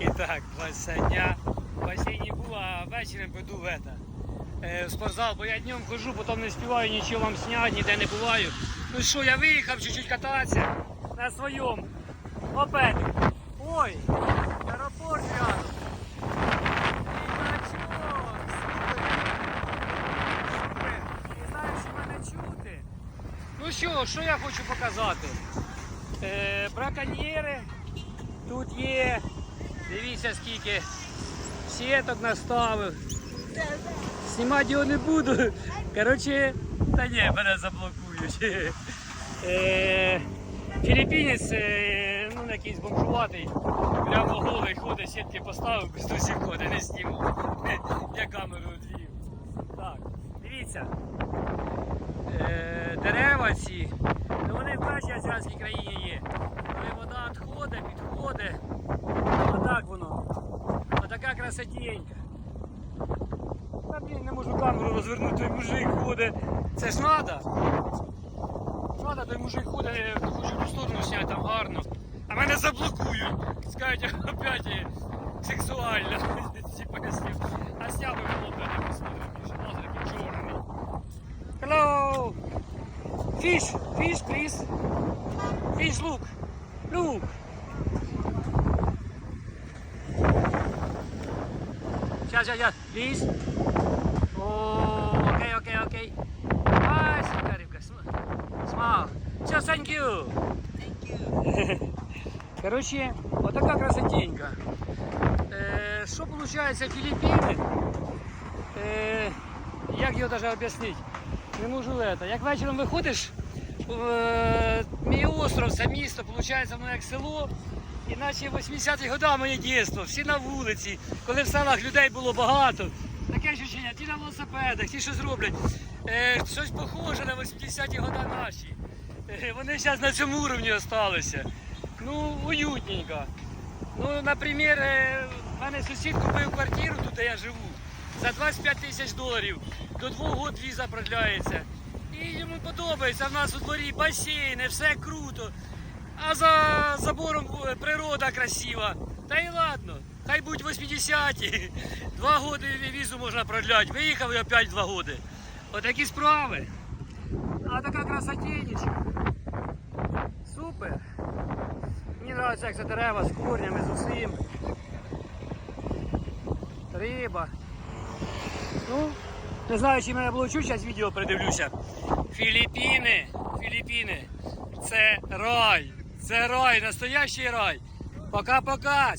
І так, 20 дня. В басейні був, а вечором піду в, это, в спортзал, бо я днем хожу, потім не співаю нічого вам зняти, ніде не буваю. Ну що, я виїхав чуть-чуть кататися на своєму мопеді. Ой, аеропорт рядом. Ну що, що я хочу показати? Е, браконьєри тут є. Дивіться скільки сіток наставив. Знімати його не буду. Коротше, та ні, мене заблокують. Е, Філіппінець, е, ну якийсь бомжуватий, прямо голий ходить, сітки поставив, без досі ходить, не зніму. Я камеру відвів. Так, дивіться. Е, дерева ці, ну вони в кожній азіатській країні є. Коли вода відходить, підходить, красотінька. Та блін, не можу камеру розвернути, той мужик ходить. Це ж надо. Надо, той мужик ходить, я хочу ту сторону зняти, там гарно. А мене заблокують. Скажуть, опять е, сексуально. Типа я. А сняв би б не посмотрим, більше лазер чорний. Hello! Fish, fish, please. Fish, look. Look. Сейчас, сейчас, сейчас. Please. Oh, okay, okay, okay. Ай, супер, рибка. См- Смал. Все, thank you. Короче, вот такая красотенька. Е, Що виходить Філіппіни? Е, як його навіть об'яснити? Не можу это. Як вечором виходиш, мій остров, це місто, виходить, воно як село. Іначе 80-ті роки моє дитинство, всі на вулиці, коли в селах людей було багато. Таке ощущення, ті на велосипедах, ті щось роблять. Е, щось похоже на 80-ті роки наші. Е, вони зараз на цьому уровні залишилися. Ну, уютненько. Ну, наприклад, е, в мене сусід купив квартиру, тут де я живу, за 25 тисяч доларів. До двох років віза продляється. І йому подобається. В нас у дворі басейни, все круто. А за забором природа красива. Та й ладно, хай будь 80-ті. Два роки візу можна продляти. Виїхав і опять два роки. Отакі справи. А така красотінечка. Супер. Мені подобається, як це дерева з корнями, з усім. Риба. Ну, не знаю, чи мене було чуть, зараз відео придивлюся. Філіппіни, Філіппіни. Це рай. Це рай, настоящий рай. Пока-пока.